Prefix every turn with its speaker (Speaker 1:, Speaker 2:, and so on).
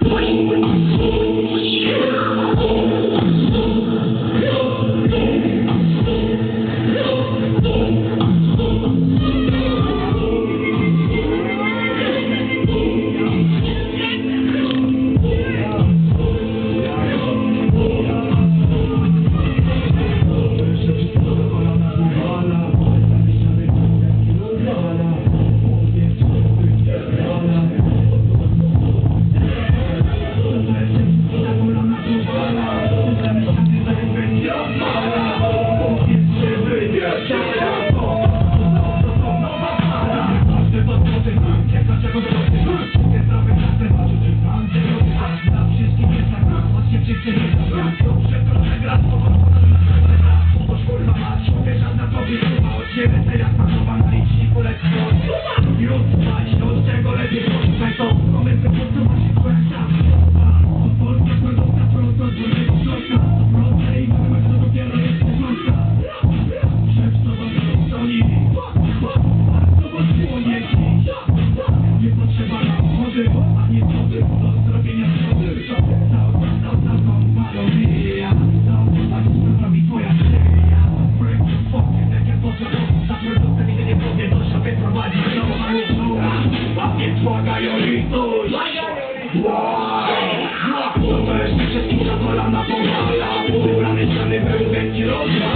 Speaker 1: Bring you żywo, a nie cudy Do zrobienia szkody To co za tobą malowienia To zobacz, co robi twoja szyja Break the fuck, takie potrzebne Za twój widzę nie powie, do szafie prowadzi Znowu mamy sura, łapie człoga joli Tuż, Wow, to weź wszystkim za kolana powala Ubrany strony pełen węgi rozwój